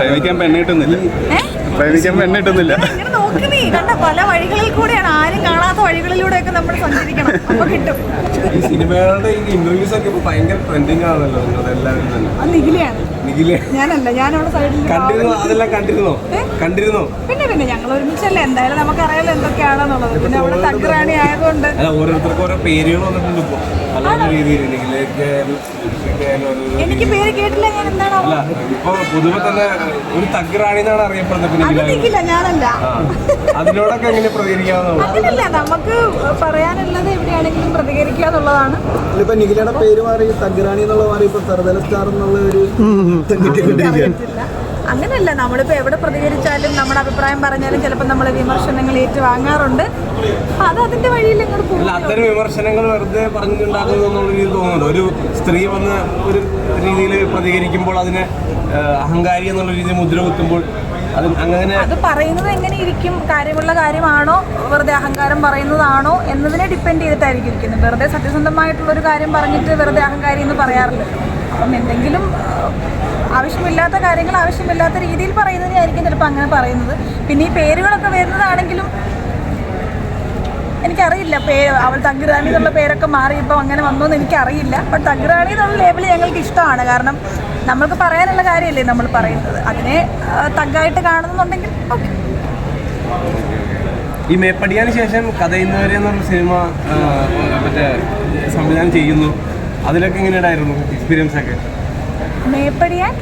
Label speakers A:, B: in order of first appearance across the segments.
A: പ്രേമിക്കാൻ പെണ്ണ് കിട്ടുന്നില്ല? പ്രേമിക്കാൻ പെണ്ണ് കിട്ടുന്നില്ല.
B: ഇങ്ങനെ നോക്ക് നീ കണ്ട പല വഴികളിൽ കൂടെയാണ് ആരും കാണാത്ത വഴികളിലൂടെയൊക്കെ നമ്മൾ സഞ്ചരിക്കണം. അപ്പൊ കിട്ടും.
C: ഈ സിനിമകളുടെ ഈ ഇന്റർവ്യൂസ് ഒക്കെ ഇപ്പൊ ഭയങ്കര ട്രെൻഡിങ് ആണല്ലോ എല്ലാവരും തന്നെ.
B: അത് നിഖിലയാണ്. ഞാനല്ല ഞാനവിടെ സൈഡിൽ
C: കണ്ടിരുന്നോ? അതെല്ലാം കണ്ടിരുന്നോ? കണ്ടിരുന്നോ?
B: പിന്നെ പിന്നെ ഞങ്ങൾ ഒരുമിച്ചല്ലേ എന്തായാലും നമുക്കറിയാലോ എന്തൊക്കെയാണെന്നുള്ളത് പിന്നെ അവിടെ തഗ്രാണി ആയതുകൊണ്ട്
C: അല്ല ഓരോരുത്തർക്കും ഓരോ പേരുകൾ വന്നിട്ടുണ്ട് ഇപ്പൊ. പല രീതിയിൽ
B: എനിക്ക് പേര് കേട്ടില്ല ഞാൻ എന്താണ്
C: അല്ല ഇപ്പൊ പൊതുവെ തന്നെ ഒരു എന്നാണ് അറിയപ്പെടുന്നത്
B: ഞാനല്ല.
C: അതിനോടൊക്കെ എങ്ങനെ പ്രതികരിക്കാവുന്ന
B: നമുക്ക് പറയാനുള്ളത് എവിടെയാണെങ്കിലും പ്രതികരിക്കുക എന്നുള്ളതാണ്.
D: ഇപ്പൊ നിഖിലയുടെ പേര് മാറി തഗ്രാണി എന്നുള്ള മാറി ഇപ്പൊ സർദല സ്റ്റാർ എന്നുള്ള ഒരു
B: അങ്ങനെയല്ല നമ്മളിപ്പോൾ എവിടെ പ്രതികരിച്ചാലും നമ്മുടെ അഭിപ്രായം പറഞ്ഞാലും ചിലപ്പോൾ നമ്മൾ വിമർശനങ്ങൾ ഏറ്റുവാങ്ങാറുണ്ട്. അപ്പൊ അത് അതിന്റെ വഴിയിൽ ഇങ്ങോട്ട് പോകും.
C: അല്ല അത്തരം വിമർശനങ്ങൾ വെറുതെ എന്നുള്ള രീതിയിൽ തോന്നുന്നുണ്ട്. ഒരു സ്ത്രീ വന്ന് ഒരു രീതിയിൽ പ്രതികരിക്കുമ്പോൾ അതിനെ അഹങ്കാരി എന്നുള്ള രീതിയിൽ മുദ്ര കുത്തുമ്പോൾ അങ്ങനെ
B: അത് പറയുന്നത് എങ്ങനെ ഇരിക്കും കാര്യമുള്ള കാര്യമാണോ? വെറുതെ അഹങ്കാരം പറയുന്നതാണോ? എന്നതിനെ ഡിപ്പെൻഡ് ചെയ്തിട്ടായിരിക്കും ഇരിക്കുന്നത്. വെറുതെ സത്യസന്ധമായിട്ടുള്ള ഒരു കാര്യം പറഞ്ഞിട്ട് വെറുതെ അഹങ്കാരി എന്ന് പറയാറില്ല. അപ്പം എന്തെങ്കിലും ആവശ്യമില്ലാത്ത കാര്യങ്ങൾ ആവശ്യമില്ലാത്ത രീതിയിൽ പറയുന്നതിനായിരിക്കും ചിലപ്പോൾ അങ്ങനെ പറയുന്നത്. പിന്നെ ഈ പേരുകളൊക്കെ വരുന്നതാണെങ്കിലും എനിക്കറിയില്ല. പേര് അവൾ തഗ്രാണി എന്നുള്ള പേരൊക്കെ മാറി ഇപ്പം അങ്ങനെ വന്നോന്ന് എനിക്കറിയില്ല. ബട്ട് തഗ്രാണി എന്നുള്ള ലേബിൾ ഞങ്ങൾക്ക് ഇഷ്ടമാണ്. കാരണം നമ്മൾക്ക് പറയാനുള്ള കാര്യമല്ലേ നമ്മൾ പറയുന്നത്. അതിനെ തഗ്ഗായിട്ട് കാണുന്നുണ്ടെങ്കിൽ ഓക്കെ.
C: ഈ മേപ്പടിയാന് ശേഷം കഥയുന്നവരെ എന്നുള്ള സിനിമ മറ്റേ സംവിധാനം ചെയ്യുന്നു. അതിലൊക്കെ എങ്ങനെയായിരുന്നു എക്സ്പീരിയൻസ് ഒക്കെ?
B: മേപ്പടിയാൻ?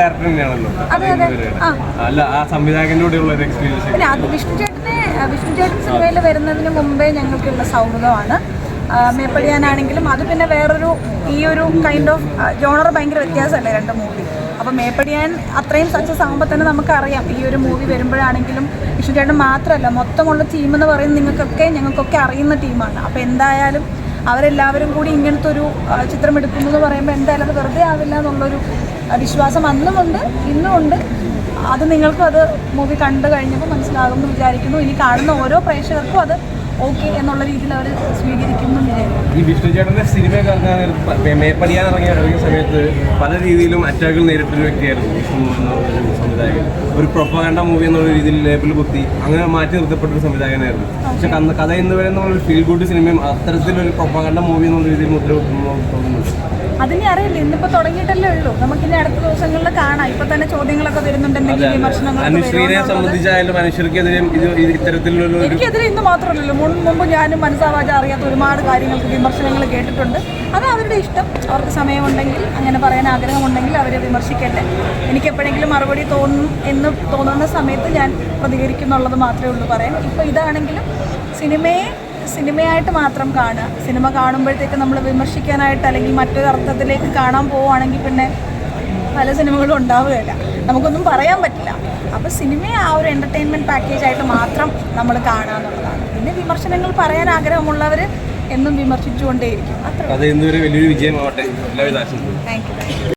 C: ഡയറക്ടർ തന്നെയാണല്ലോ. അല്ല ആ സംവിധായകന്റെ കൂടെയുള്ള ഒരു എക്സ്പീരിയൻസ്
B: പിന്നെ അത് വിഷ്ണു ചേട്ടനെ ആ, വിഷ്ണു ചേട്ടൻ സിനിമയിൽ വരുന്നതിന് മുമ്പേ ഞങ്ങൾക്കുള്ള സൗഹൃദമാണ്. മേപ്പടിയാനാണെങ്കിലും അത് പിന്നെ വേറൊരു ഈ ഒരു കൈൻഡ് ഓഫ് ജോണർ ഭയങ്കര വ്യത്യാസമല്ലേ രണ്ട് മൂവി അപ്പോൾ മേപ്പടിയാൻ അത്രയും സക്സസ് ആകുമ്പോൾ തന്നെ നമുക്കറിയാം. ഈ ഒരു മൂവി വരുമ്പോഴാണെങ്കിലും വിഷ്ണുചേട്ടൻ മാത്രമല്ല മൊത്തമുള്ള ടീം എന്ന് പറയുന്നത് നിങ്ങൾക്കൊക്കെ ഞങ്ങൾക്കൊക്കെ അറിയുന്ന ടീമാണ് അപ്പോൾ എന്തായാലും അവരെല്ലാവരും കൂടി ഇങ്ങനത്തെ ഒരു ചിത്രം എടുക്കുന്നു എന്ന് പറയുമ്പോൾ എന്തായാലും അത് വെറുതെ ആവില്ല എന്നുള്ളൊരു വിശ്വാസം അന്നുമുണ്ട് ഇന്നുമുണ്ട് അത് നിങ്ങൾക്കും അത് മൂവി കണ്ടു കഴിഞ്ഞപ്പോൾ മനസ്സിലാകുമെന്ന് വിചാരിക്കുന്നു. ഇനി കാണുന്ന ഓരോ പ്രേക്ഷകർക്കും അത് ഓക്കെ എന്നുള്ള രീതിയിൽ അവർ സ്വീകരിക്കുന്നു വിചാരിക്കുന്നു.
C: ഈ വിഷ്ണു ചേട്ടന്റെ സിനിമയൊക്കെ ഇറങ്ങാൻ മേപ്പടിയാൻ ഇറങ്ങിയ ഇറങ്ങിയ സമയത്ത് പല രീതിയിലും അറ്റാക്കുകൾ നേരിട്ടൊരു വ്യക്തിയായിരുന്നു വിഷ്ണു എന്നൊരു സംവിധായകൻ. ഒരു പ്രൊപ്പകണ്ട മൂവി എന്നുള്ള രീതിയിൽ ലേബിൾ കുത്തി അങ്ങനെ മാറ്റി നിർത്തപ്പെട്ടൊരു സംവിധായകനായിരുന്നു. പക്ഷെ കന്ന് കഥ എന്നിവരെ നമ്മളൊരു ഫീൽ ഗുഡ് സിനിമയും അത്തരത്തിലൊരു പ്രൊപ്പകണ്ട മൂവി എന്നുള്ള രീതിയിൽ മുദ്ര തോന്നുന്നുണ്ട്.
B: അതിനെ അറിയില്ല. ഇന്നിപ്പോ തുടങ്ങിയിട്ടല്ലേ ഉള്ളൂ. നമുക്ക് ഇനി അടുത്ത ദിവസങ്ങളിൽ കാണാം. ഇപ്പൊ തന്നെ ചോദ്യങ്ങളൊക്കെ വരുന്നുണ്ട്. എന്തെങ്കിലും വിമർശനങ്ങൾ
C: അനുശ്രീനെ സംബന്ധിച്ചായാലും ഇത് ഇത്തരത്തിലുള്ള
B: എനിക്കെതിരെ ഇന്ന് മാത്രമല്ലല്ലോ മുൻ മുമ്പ് ഞാനും മനസ്സാവാജ അറിയാത്ത ഒരുപാട് കാര്യങ്ങൾക്ക് വിമർശനങ്ങൾ കേട്ടിട്ടുണ്ട്. അത് അവരുടെ ഇഷ്ടം. അവർക്ക് സമയമുണ്ടെങ്കിൽ അങ്ങനെ പറയാൻ ആഗ്രഹമുണ്ടെങ്കിൽ അവരെ വിമർശിക്കട്ടെ. എനിക്ക് എപ്പോഴെങ്കിലും മറുപടി തോന്നും എന്ന് തോന്നുന്ന സമയത്ത് ഞാൻ പ്രതികരിക്കുന്നുള്ളത് മാത്രമേ ഉള്ളൂ പറയാൻ. ഇപ്പോൾ ഇതാണെങ്കിലും സിനിമയെ സിനിമയായിട്ട് മാത്രം കാണുക. സിനിമ കാണുമ്പോഴത്തേക്ക് നമ്മൾ വിമർശിക്കാനായിട്ട് അല്ലെങ്കിൽ മറ്റൊരു അർത്ഥത്തിലേക്ക് കാണാൻ പോവുകയാണെങ്കിൽ പിന്നെ പല സിനിമകളും ഉണ്ടാവുകയില്ല. നമുക്കൊന്നും പറയാൻ പറ്റില്ല. അപ്പോൾ സിനിമയെ ആ ഒരു എന്റർടൈൻമെന്റ് പാക്കേജായിട്ട് മാത്രം നമ്മൾ കാണുക എന്നുള്ളതാണ്. പിന്നെ വിമർശനങ്ങൾ പറയാൻ ആഗ്രഹമുള്ളവർ എന്നും വിമർശിച്ചുകൊണ്ടേയിരിക്കും.
C: അത് വലിയൊരു വിജയമാവട്ടെ. എല്ലാവിധ ആശംസകളും.
B: Thank you